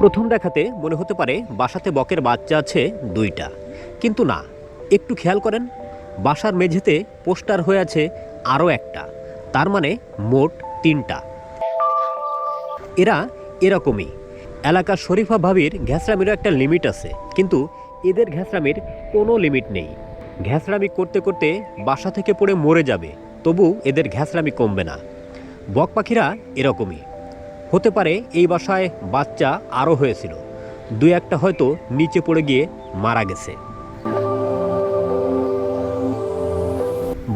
প্রথম দেখাতে মনে হতে পারে বাসাতে বকের বাচ্চা আছে দুইটা। কিন্তু না, একটু খেয়াল করেন, বাসার মেঝেতে পোস্টার হয়ে আছে আরও একটা, তার মানে মোট তিনটা। এরা এরকমই। এলাকার শরীফা ভাবির ঘ্যাসরামিরও একটা লিমিট আছে, কিন্তু এদের ঘ্যাসরামির কোনো লিমিট নেই। ঘ্যাসরামি করতে করতে বাসা থেকে পড়ে মরে যাবে, তবু এদের ঘ্যাসরামি কমবে না। বক পাখিরা এরকমই। হতে পারে এই বাসায় বাচ্চা আরও হয়েছিল। দু একটা হয়তো নিচে পড়ে গিয়ে মারা গেছে।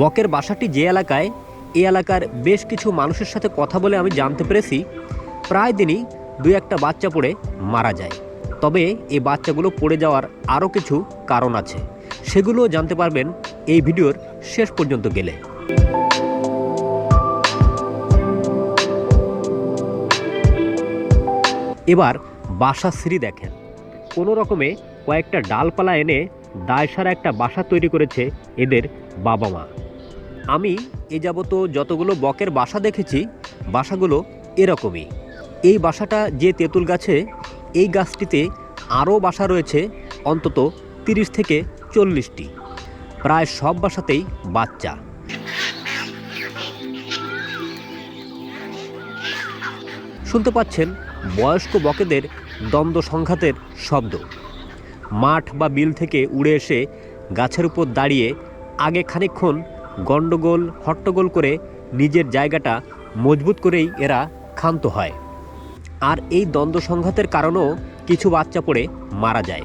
বকের বাসাটি যে এলাকায় এই এলাকার বেশ কিছু মানুষের সাথে কথা বলে আমি জানতে পেরেছি, প্রায় দিনই দু একটা বাচ্চা পড়ে মারা যায়। তবে এই বাচ্চাগুলো পড়ে যাওয়ার আরও কিছু কারণ আছে। সেগুলো জানতে পারবেন এই ভিডিওর শেষ পর্যন্ত গেলে। এবার বাসা সিঁড়ি দেখেন। কোনো রকমে কয়েকটা ডালপালা এনে দায়সারা একটা বাসা তৈরি করেছে এদের বাবা মা। আমি এ যাবত যতগুলো বকের বাসা দেখেছি, বাসাগুলো এরকমই। এই বাসাটা যে তেঁতুল গাছে, এই গাছটিতে আরও বাসা রয়েছে অন্তত তিরিশ থেকে চল্লিশটি। প্রায় সব বাসাতেই বাচ্চা। শুনতে পাচ্ছেন বয়স্ক বকেদের দ্বন্দ্ব সংঘাতের শব্দ। মাঠ বা বিল থেকে উড়ে এসে গাছের উপর দাঁড়িয়ে আগে খানিকক্ষণ গণ্ডগোল, হট্টগোল করে নিজের জায়গাটা মজবুত করেই এরা ক্ষান্ত হয়। আর এই দ্বন্দ্ব সংঘাতের কারণেও কিছু বাচ্চা পড়ে মারা যায়।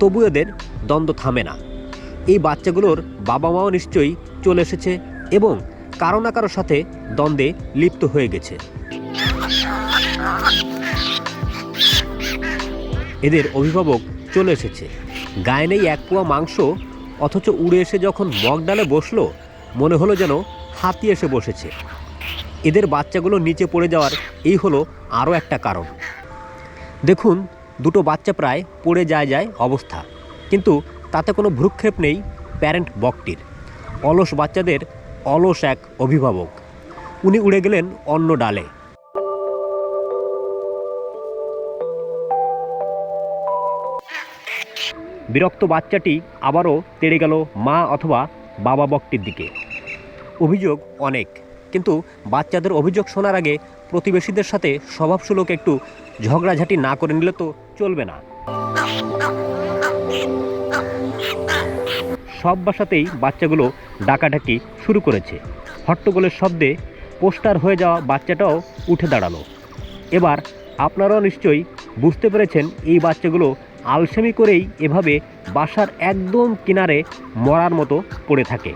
তবু এদের দ্বন্দ্ব থামে না। এই বাচ্চাগুলোর বাবা মাও নিশ্চয়ই চলে এসেছে এবং কারও না কারোর সাথে দ্বন্দ্বে লিপ্ত হয়ে গেছে। এদের অভিভাবক চলে এসেছে। গায়ে নেই এক পোয়া মাংস, অথচ উড়ে এসে যখন বক ডালে বসল, মনে হলো যেন হাতি এসে বসেছে। এদের বাচ্চাগুলো নিচে পড়ে যাওয়ার এই হলো আরও একটা কারণ। দেখুন, দুটো বাচ্চা প্রায় পড়ে যায় যায় অবস্থা। কিন্তু তাতে কোনো ভ্রুক্ষেপ নেই প্যারেন্ট বকটির। অলস বাচ্চাদের অলস এক অভিভাবক। উনি উড়ে গেলেন অন্য ডালে। বিরক্ত বাচ্চাটি আবারও তেড়ে গেল মা অথবা বাবা বকটির দিকে। অভিযোগ অনেক, কিন্তু বাচ্চাদের অভিযোগ শোনার আগে প্রতিবেশীদের সাথে স্বভাবসুলক একটু ঝগড়াঝাটি না করে নিলে তো চলবে না। সব বাসাতেই বাচ্চাগুলো ডাকাডাকি শুরু করেছে। হট্টগোলের শব্দে পোস্টার হয়ে যাওয়া বাচ্চাটাও উঠে দাঁড়াল। এবার আপনারাও নিশ্চয়ই বুঝতে পেরেছেন এই বাচ্চাগুলো আলসেমি করেই এভাবে বাসার একদম কিনারে মরার মতো পড়ে থাকে।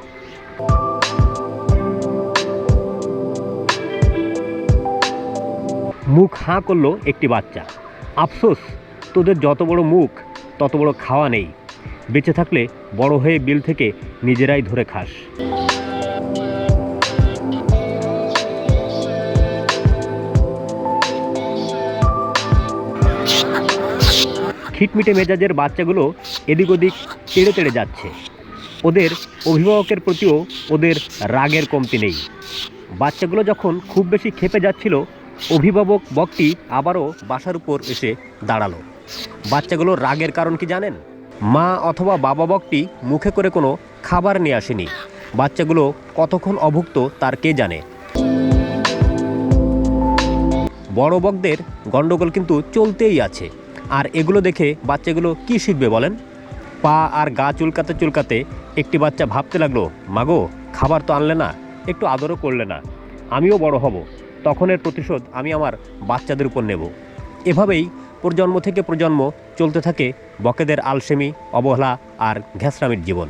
মুখ হাঁ করল একটি বাচ্চা। আফসোস, তোদের যত বড় মুখ, তত বড় খাওয়া নেই। বেঁচে থাকলে বড় হয়ে বিল থেকে নিজেরাই ধরে খাস। খিটমিটে মেজাজের বাচ্চাগুলো এদিক ওদিক তেড়ে তেড়ে যাচ্ছে। ওদের অভিভাবকের প্রতিও ওদের রাগের কমতি নেই। বাচ্চাগুলো যখন খুব বেশি খেপে যাচ্ছিল, অভিভাবক বকটি আবারও বাসার উপর এসে দাঁড়াল। বাচ্চাগুলোর রাগের কারণ কি জানেন? মা অথবা বাবা বকটি মুখে করে কোনো খাবার নিয়ে আসেনি। বাচ্চাগুলো কতক্ষণ অভুক্ত তার কে জানে? বড় বকদের গণ্ডগোল কিন্তু চলতেই আছে। আর এগুলো দেখে বাচ্চাগুলো কি শিখবে বলেন? পা আর গা চুলকাতে চুলকাতে একটি বাচ্চা ভাবতে লাগল, মাগো, খাবার তো আনলে না, একটু আদরও করলে না, আমিও বড় হব তখন এর প্রতিশোধ আমি আমার বাচ্চাদের উপর নেব। এভাবেই প্রজন্ম থেকে প্রজন্ম চলতে থাকে বকেদের আলসেমি, অবহেলা আর ঘ্যাসরামির জীবন।